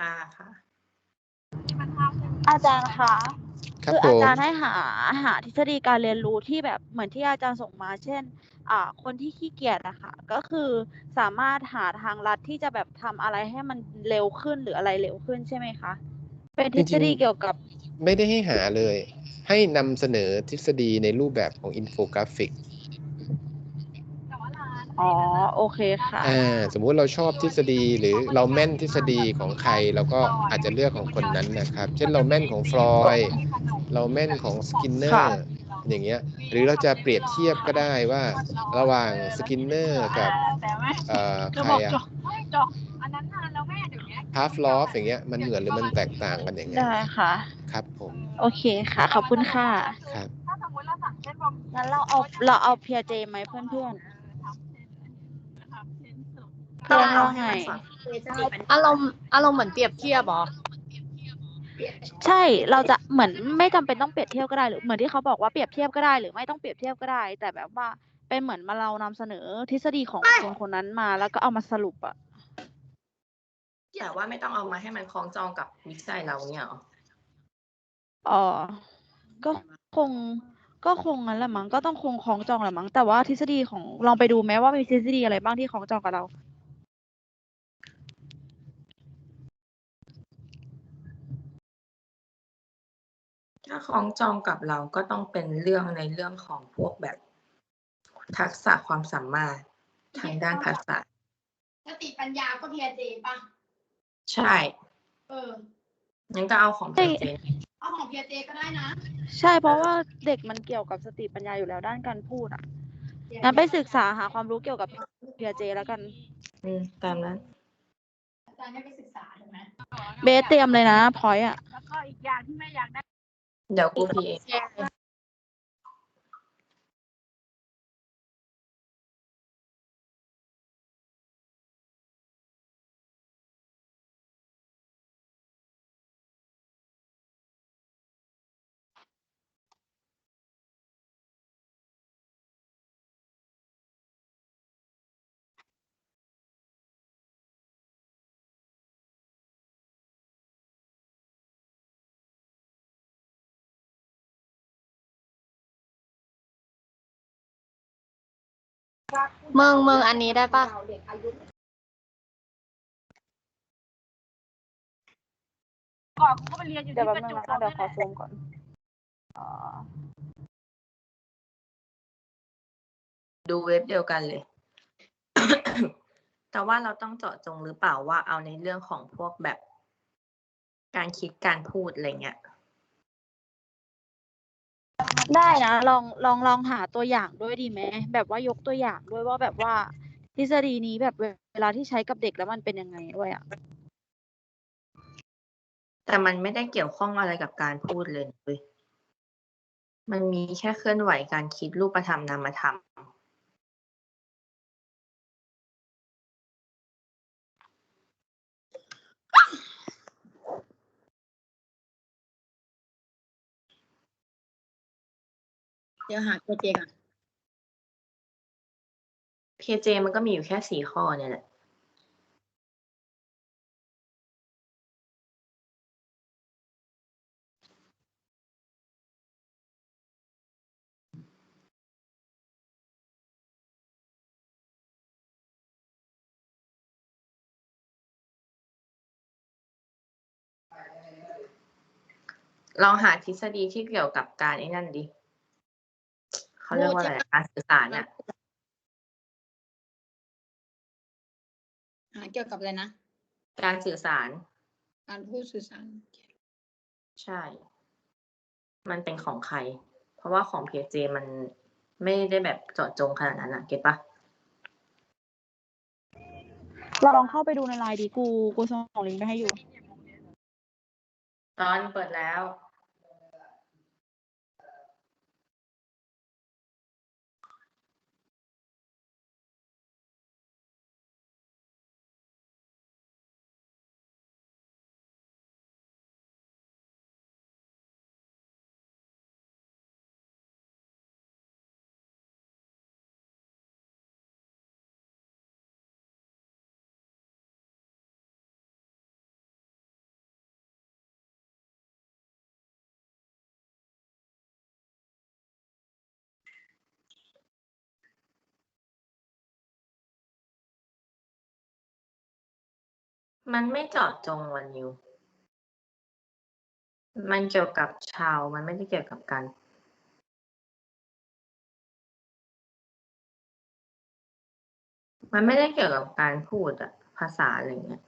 อ่าค่ะอาจารย์คะครับคือผอาม จารย์ให้หาหาทฤษฎีการเรียนรู้ที่แบบเหมือนที่อาจารย์ส่งมา เช่น อ่า คนที่ขี้เกียจอะค่ะ ก็คือสามารถหาทางลัดที่จะแบบทำอะไรให้มันเร็วขึ้นหรืออะไรเร็วขึ้นใช่ไหมคะ เป็นทฤษฎีเกี่ยวกับ ไม่ได้ให้หาเลย ให้นำเสนอทฤษฎีในรูปแบบของอินโฟกราฟิก อ๋อ โอเคค่ะ อ่าสมมุติเราชอบทฤษฎีหรือเราแม่นทฤษฎีของใครเราก็อาจจะเลือกของคนนั้นนะครับ เช่นเราแม่นของฟลอยด์เราแม่นของสกินเนอค่ะ ร์อย่างเงี้ยหรือเราจะเปรียบเทียบก็ได้ว่า ระหว่างสกินเนอร์กับเอ่อใครอะอันนั้นนานแล้วแม่เดี๋ยวนี้พาฟลอฟอย่างเงี้ยมันเหมือนหรือมันแตกต่างกันอย่างเงี้ยได้ค่ะ ครับผมโอเคค่ะ ขอบคุณค่ะ ครับถ้าสมมติเราสั่งเส้นบะหมี่งั้นเราเอาเราเอาเพียเจไหมเพื่อนเพื่อน ทำเส้นสุก ๆ เพื่อนว่าไงอารมณ์อารมณ์เหมือนเปรียบเทียบเหรอใช่เราจะเหมือนไม่จำเป็นต้องเปรียบเทียบก็ได้หรือเหมือนที่เขาบอกว่าเปรียบเทียบก็ได้ หรือไม่ต้องเปรียบเทียบก็ได้ แต่แบบว่าเป็นเหมือนมาเรานำเสนอทฤษฎีของคนคนนั้นมา แล้วก็เอามาสรุปอะแต่ว่าไม่ต้องเอามาให้มันคล้องจองกับวิจัยเราเนี่ยเหรออ๋อก็คงก็คงงั้นแหละมั้งก็ต้องคงคล้องจองแหละมั้งแต่ว่าทฤษฎีของลองไปดูไหมว่ามีทฤษฎีอะไรบ้างที่คล้องจองกับเรา ถ้าคล้องจองกับเราก็ต้องเป็นเรื่องในเรื่องของพวกแบบทักษะความสามารถทางด้านภาษาสติปัญญาก็เพียเจป่ะ ใช่ เอองั้นก็เอาของเพจเจนเอาของเพียเจก็ได้นะ ใช่เพราะว่าเด็กมันเกี่ยวกับสติปัญญาอยู่แล้วด้านการพูดอะงั้นไปศึกษาหาความรู้เกี่ยวกับเพียเจแล้วกัน อืม ตามนั้นอาจารย์ให้ไปศึกษาถูกไหมเบสเตรียมเลยนะพอยอะ แล้วก็อีกอย่างที่แม่อยากได้ เดี๋ยว มืองเมืองอันนี้ได้ป่ะก่อนกูก็ไปเรียนอยู่เดี๋ยวที่แป๊บประนึงจุนะเดี๋ยวขอซูมก่อนอ๋อดูเว็บเดียวกันเลย แต่ว่าเราต้องเจาะจงหรือเปล่าว่าเอาในเรื่องของพวกแบบ การคิดการพูดอะไรเงี้ย ได้นะลองลองลองหาตัวอย่างด้วยดีไหมแบบว่ายกตัวอย่างด้วยว่าแบบว่าทฤษฎีนี้แบบเวลาที่ใช้กับเด็กแล้วมันเป็นยังไงด้วยอะแต่มันไม่ได้เกี่ยวข้องอะไรกับการพูดเลยเว้ยมันมีแค่เคลื่อนไหวการคิดรูปธรรมนามธรรม เดี๋ยวหาเพียเจก่อนเพเจมันก็มีอยู่แค่สี่ข้อเนี่ยแหละ ลองหาทฤษฎีที่เกี่ยวกับการไอ้นั่นดิ เขาเรียกว่าอะไรการสื่อสารอะหาเกี่ยวกับอะไรนะ การสื่อสาร การพูดสื่อสาร ใช่ มันเป็นของใคร เพราะว่าของเพจมันไม่ได้แบบเจาะจงขนาดนั้นอะเก็ตปะเราลองเข้าไปดูในไลน์ดีกู กูส่งลิงก์ไปให้อยู่ ตอนเปิดแล้ว มันไม่เจาะจงวันนิว มันเกี่ยวกับชาว มันไม่ได้เกี่ยวกับการมันไม่ได้เกี่ยวกับการพูดอะภาษาอะไรเงี้ย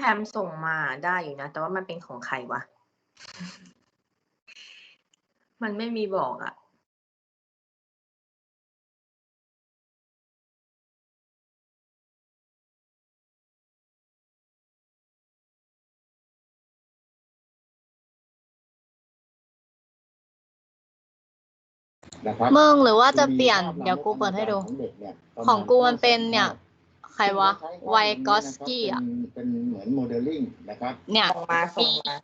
แพมส่งมาได้อยู่นะ แต่ว่ามันเป็นของใครวะ มันไม่มีบอกอะนะครับมึงหรือว่าจะเปลี่ยน เดี๋ยวกูเปิดให้ดู ของกูมันเป็นเนี่ยใค รวะไวกอสกี้อะเป็นเหมือนโมเดลลิ่งนะครับ เนี่ยส่งมาส่งมา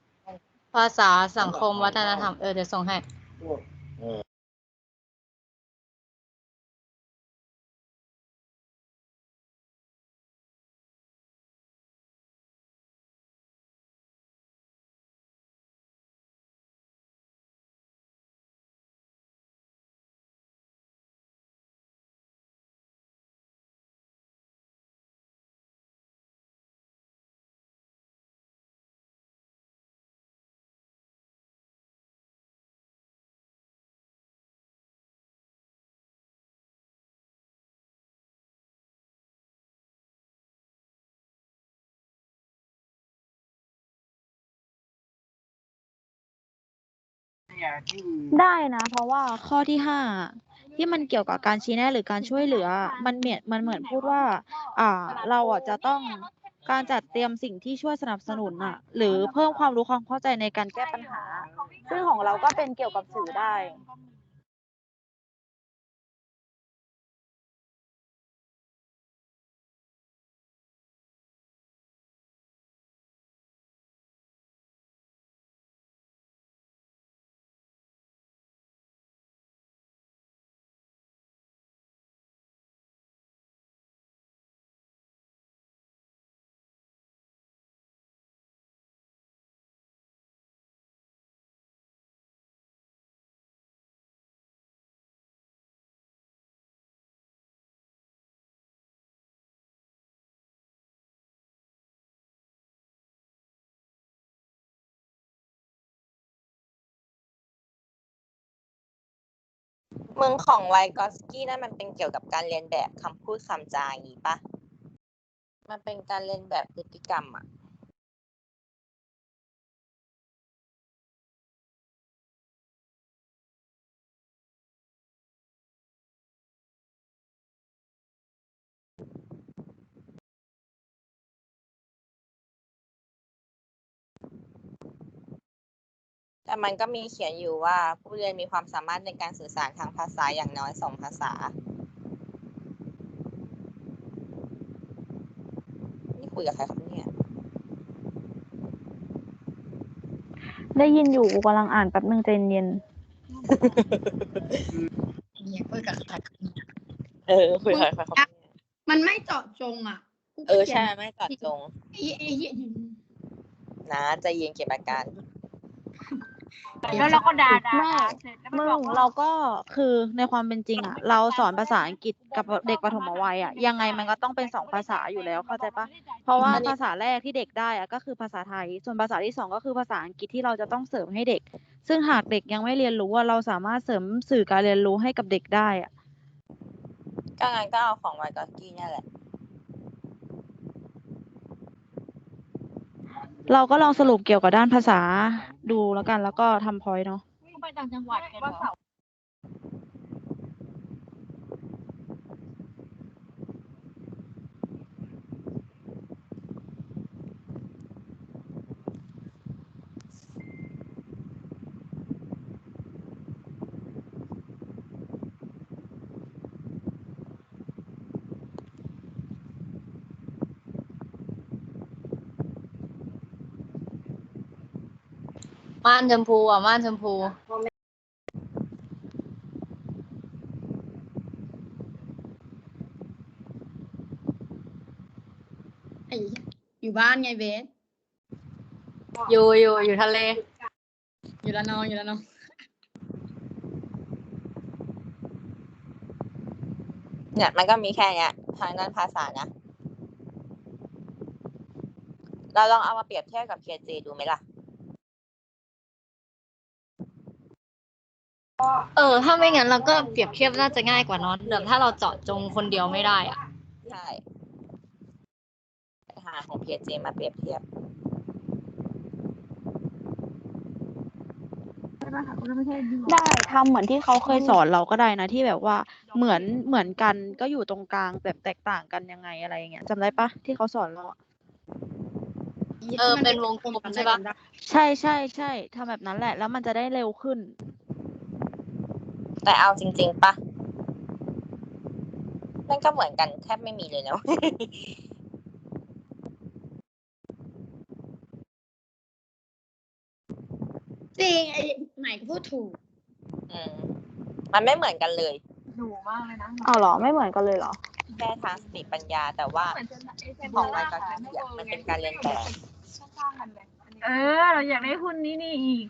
ภาษาสังคมวัฒนธรรม เออเดี๋ยวส่งให้พวกเอ่อ ได้นะ เพราะว่าข้อที่ห้าที่มันเกี่ยวกับการชี้แนะหรือการช่วยเหลือ มันเหมือนมันเหมือนพูดว่า อ่า เราอะจะต้องการจัดเตรียมสิ่งที่ช่วยสนับสนุนอะ หรือเพิ่มความรู้ความเข้าใจในการแก้ปัญหา ซึ่งของเราก็เป็นเกี่ยวกับสื่อได้ มืองของไวกอสกี้นั่นมันเป็นเกี่ยวกับการเรียนแบบคำพูดคำจาอย่างนี้ปะมันเป็นการเรียนแบบพฤติกรรมอะ มันก็มีเขียนอยู่ว่าผู้เรียนมีความสามารถในการสื่อสารทางภาษาอย่างน้อยสองภาษา นี่คุยกับใครครับเนี่ย ได้ยินอยู่กูกำลังอ่านแป๊บนึงใจเย็นเนี่ยคุยกับใครเออคุยกับใครครับเนี่ยมันไม่เจาะจงอะกูเออขียใช่นไม่ตัดจงไอ้ไอ้เหี้ย นะใจเย็นเก็บอาการ แล้วเราก็ด่าด่าไม่มึงเราก็คือในความเป็นจริงอะ เราสอนภาษาอังกฤษกับเด็กปฐมวัยอะยังไงมันก็ต้องเป็นสองภาษาอยู่แล้วเข้าใจปะเพราะว่าอันนี้ภาษาแรกที่เด็กได้อะก็คือภาษาไทย ส่วนภาษาที่สองก็คือภาษาอังกฤษที่เราจะต้องเสริมให้เด็ก ซึ่งหากเด็กยังไม่เรียนรู้ว่าเราสามารถเสริมสื่อการเรียนรู้ให้กับเด็กได้อะก็งั้นก็เอาของไวกอสกี้เนี่ยแหละเราก็ลองสรุปเกี่ยวกับด้านภาษา ดูแล้วกันแล้วก็ทำพอยต์เนาะ ไปต่างจังหวัดกันเหรอ ม่านชมพูอะม่านชมพูไอ้อยู่บ้านไงเบสอยู่อยู่อยู่ทะเล อยู่ละนองอยู่ละนองเนี่ยมันก็มีแค่เนี้ยทางด้านภาษานะ เราลองเอามาเปรียบเทียบกับ KJ ดูไหมล่ะ เออ ถ้าไม่งั้นเราก็เปรียบเทียบน่าจะง่ายกว่าเนอะแบบถ้าเราเจาะจงคนเดียวไม่ได้อะ ใช่หาของ KJ มาเปรียบเทียบ ได้ทำเหมือนที่เขาเคยสอนเราก็ได้นะที่แบบว่าเหมือนเหมือนกันก็อยู่ตรงกลางแบบแตกต่างกันยังไงอะไรอย่างเงี้ยจำได้ปะที่เขาสอนเราอะเออ เป็นวงกลมใช่ปะใช่ใช่ใช่ทำแบบนั้นแหละ แล้วมันจะได้เร็วขึ้น แต่เอาจริง ๆปะนั่นก็เหมือนกันแทบไม่มีเลยเนาะจริงไอ้ใหม่ก็พูดถูกอืมมันไม่เหมือนกันเลยเอาเหรอไม่เหมือนกันเลยเหรอ แค่ทางสติปัญญาแต่ว่าของรายการที่อะมันเป็นการเรียนแบบเออ เราอยากได้หุ้นนี้นี่อีก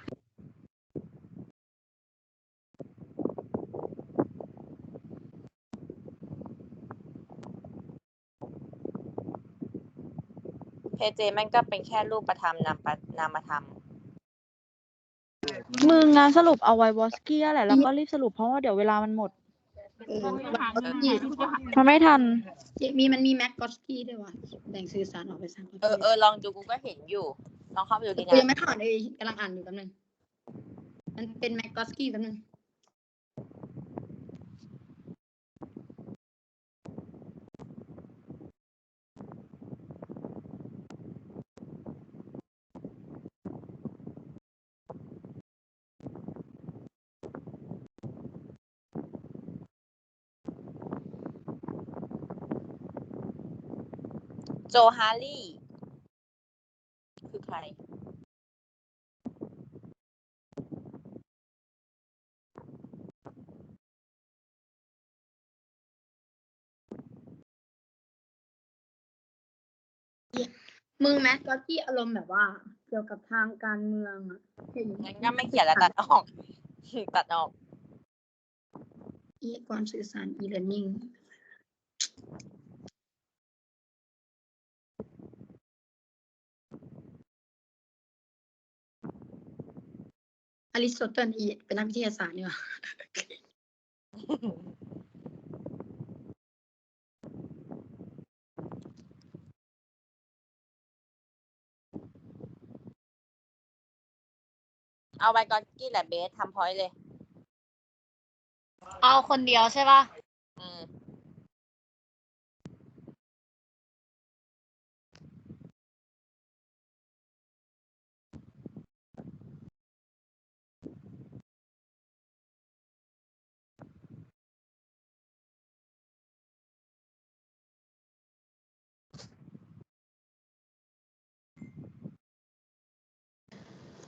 KJ มันก็เป็นแค่รูปธรรมนามปะนามธรรมมึงงานสรุปเอาไว้วอสกี้แหละ แล้วก็รีบสรุปเพราะว่าเดี๋ยวเวลามันหมด เออนี่มันไม่ทัน มีมันมีแม็กกอสกี้ด้วยว่ะแบ่งสื่อสารออกไปสามประเภเออทเออลองดูกูก็เห็นอยู่ ลองเข้าไปดูดีกูยังนะไม่อ่านเลยกำลังอ่านอยู่แป๊บนึง มันเป็นแม็กกอสกี้แป๊บนึง จฮาร์ลี่คือใคร มึงแม็กกอสกี้อารมณ์แบบว่า เกี่ยวกับทางการเมืองอะเห็นงั้นก็ไม่เขียนแล้วตัดออก ตัดออก อีการสื่อสาร e-learning อริสโตเติลอีเป็นนักวิทยาศาสตร์เนี่ยเอาไวกอตกี้แหละเบสทำพอยต์เลย เอาคนเดียวใช่ป่ะ อืม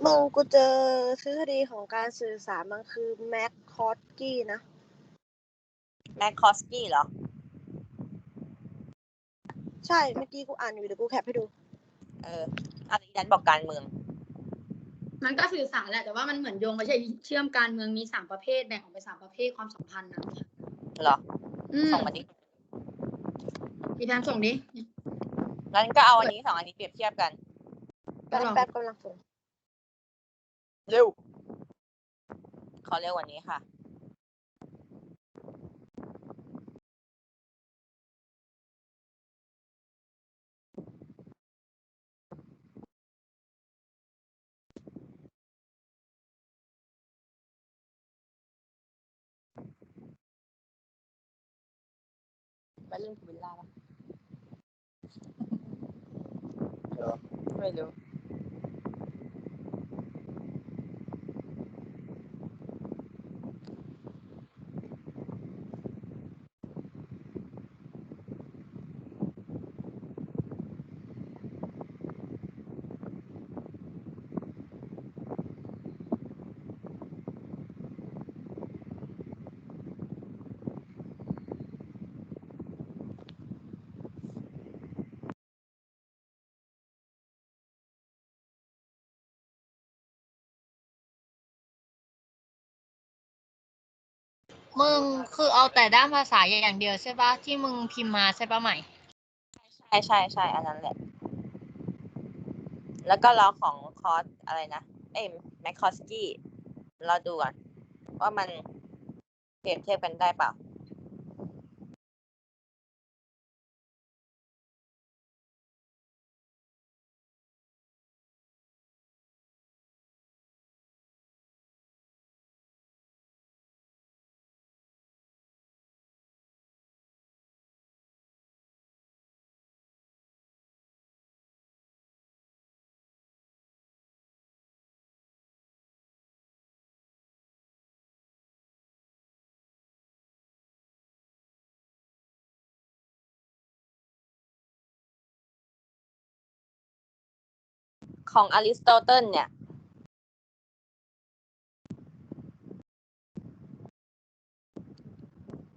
มึงกูเจอทฤษฎีของการสื่อสารมันคือแม็กคอสกี้นะแม็กคอสกี้เหรอ ใช่เมื่อกี้กูอ่านอยู่เดี๋ยวกูแคปให้ดู เอออันนี้ดันบอกการเมือง มันก็สื่อสารแหละแต่ว่ามันเหมือนโยงไปใช่เชื่อมการเมืองมีสามประเภทแบ่งออกไปสามประเภทความสัมพันธ์นะเหรออืมส่งมาดิพี่แพมส่งดิงั้นก็เอาอันนี้สองอันนี้เปรียบเทียบกันก็ลองแป๊บกำลังส่ง เร็ว ขอเร็วกว่านี้ค่ะ ไปเล่นกูงเวลาปะไม่รู้ มึงคือเอาแต่ด้านภาษาอย่างเดียวใช่ปะที่มึงพิมพ์มาใช่ปะใหม่ ใช่ใช่ใช่อันนั้นแหละ แล้วก็เราของคอร์สอะไรนะ เอ้แมคคอสกี้ เราดูก่อนว่ามันเปรียบเทียบกันได้เปล่า ของอริสโตเติลเนี่ย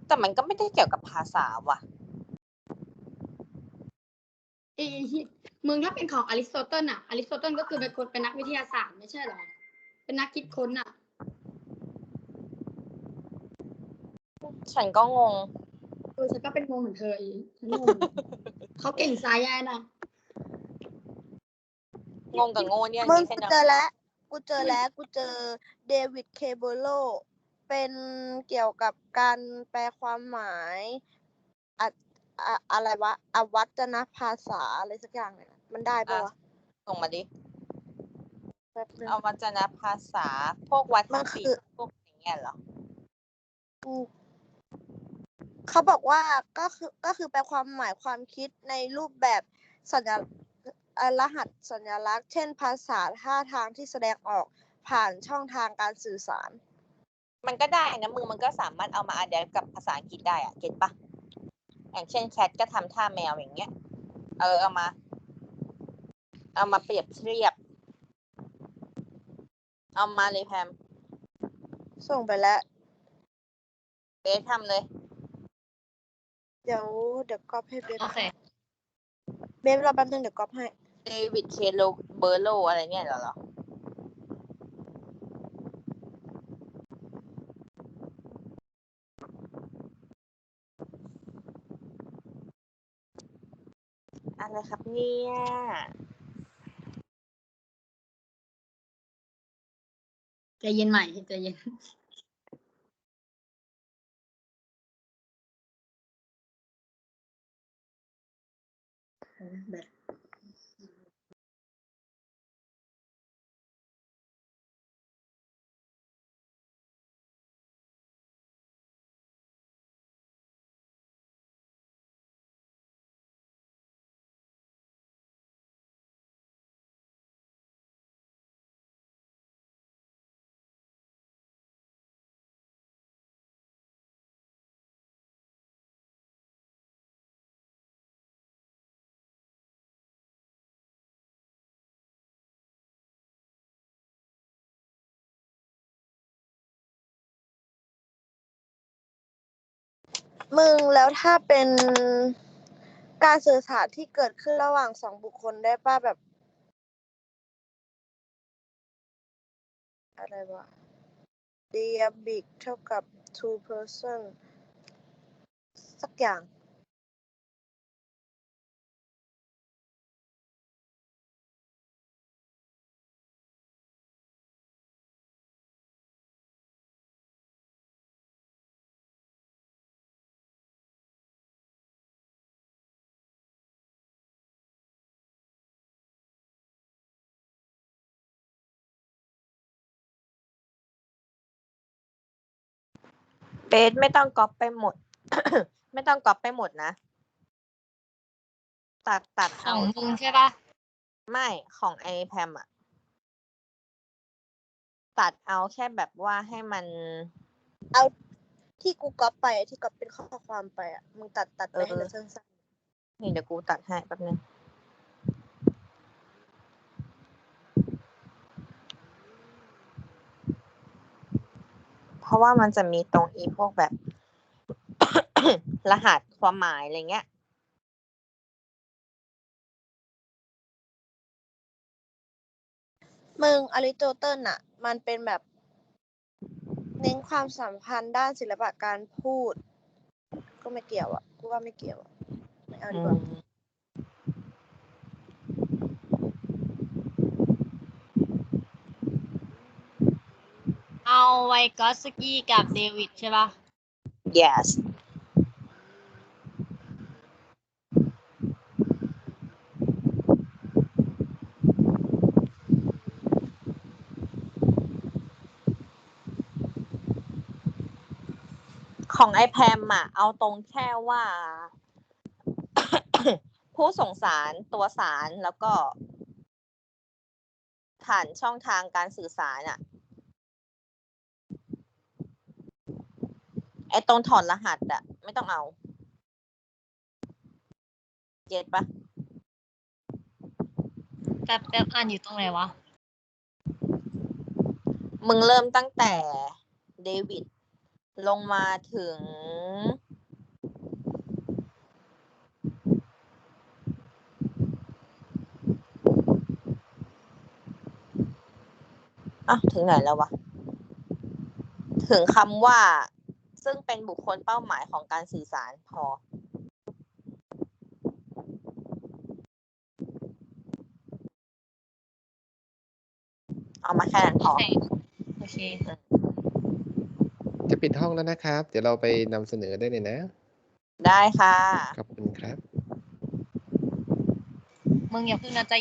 แต่มันก็ไม่ได้เกี่ยวกับภาษาว่ะไอ้ที่มึงถ้าเป็นของอริสโตเติลอะอริสโตเติลก็คือเป็นคนเป็นนักวิทยาศาสตร์ไม่ใช่เหรอ เป็นนักคิดค้นอะฉันก็งง เออฉันก็เป็นงงเหมือนเธออีกฉันงงเขาเก่งสายแย่นะ งงกับโง่เนี่ยมึงนี่แค่กูนั้นเจอแล้ว กูเจอแล้ว กูเจอเดวิดเคเบโลเป็นเกี่ยวกับการแปลความหมายอะอะอะไรวะอวัจนภาษาอะไรสักอย่างเนี่ยมันได้ปะวะส่งมาดิแป๊บนึงเอาวัจนภาษา พวกวัดมันทั้งสี่คือพวกอย่างเงี้ยเหรอกูเขาบอกว่าก็คือก็คือแปลความหมายความคิดในรูปแบบสัญลักษณ์เอ่อ รหัสสัญลักษณ์ เช่น ภาษาท่าทางที่แสดงออกผ่านช่องทางการสื่อสาร มันก็ได้นะมึงมันก็สามารถเอามาอัดแอปกับภาษาอังกฤษได้อะเก็ตปะอย่างเช่นแคทก็ทำท่าแมวอย่างเงี้ย เออเอามา เอามาเปรียบเทียบ เอามาเลยแพม ส่งไปแล้วเบสทำเลย เดี๋ยวเดี๋ยวก๊อปให้เบสโอเค เบสรอแป๊บนึงเดี๋ยวก๊อปให้ เดวิดเคโลเบอร์โลอะไรเนี่ยเหรออะไรครับเนี่ยใจเย็นใหม่ใจเย็นแบบ มึงแล้วถ้าเป็นการสื่อสารที่เกิดขึ้นระหว่างสองบุคคลได้ป่ะแบบ อะไรวะ diabic เท่ากับ two person สักอย่าง เบสไม่ต้องก๊อปไปหมด ไม่ต้องก๊อปไปหมดนะ ตัดตัดขอเอางมึงใช่ปะไม่ของไอแพมอะตัดเอาแค่แบบว่าให้มันเอาที่กูก๊อปไปที่ก๊อปเป็นข้อความไปอะมึงตัดตัดไปให้มันสั้นนี่เดี๋ยวกูตัดให้แป๊บนึง ราะว่ามันจะมีตรงอีพวกแบบ รหัสความหมายอะไรเงี้ยมึงอริสโตเติลอะ มันเป็นแบบ เน้นความสัมพันธ์ด้านศิลปะการพูด ก็ไม่เกี่ยวอะกูว่าไม่เกี่ยวอะไม่เอาดีกว่า เอาไวกอสกี้กับเดวิดใช่ปะ yes ของไอแพมอะเอาตรงแค่ว่า ผู้ส่งสารตัวสารแล้วก็ ผ่านช่องทางการสื่อสารอะ ไอตรงถอดรหัสอะไม่ต้องเอาเก็ตปะแป๊บแป๊บอ่านอยู่ตรงไหนวะ มึงเริ่มตั้งแต่เดวิดลงมาถึง อะ ถึงไหนแล้ววะ ถึงคำว่า ซึ่งเป็นบุคคลเป้าหมายของการสื่อสารพอ เอามาแค่นั้นพอ โอเค จะปิดห้องแล้วนะครับ เดี๋ยวเราไปนำเสนอได้เลยนะ ได้ค่ะ ขอบคุณครับ มึงอย่าเพิ่งนะใจเย็น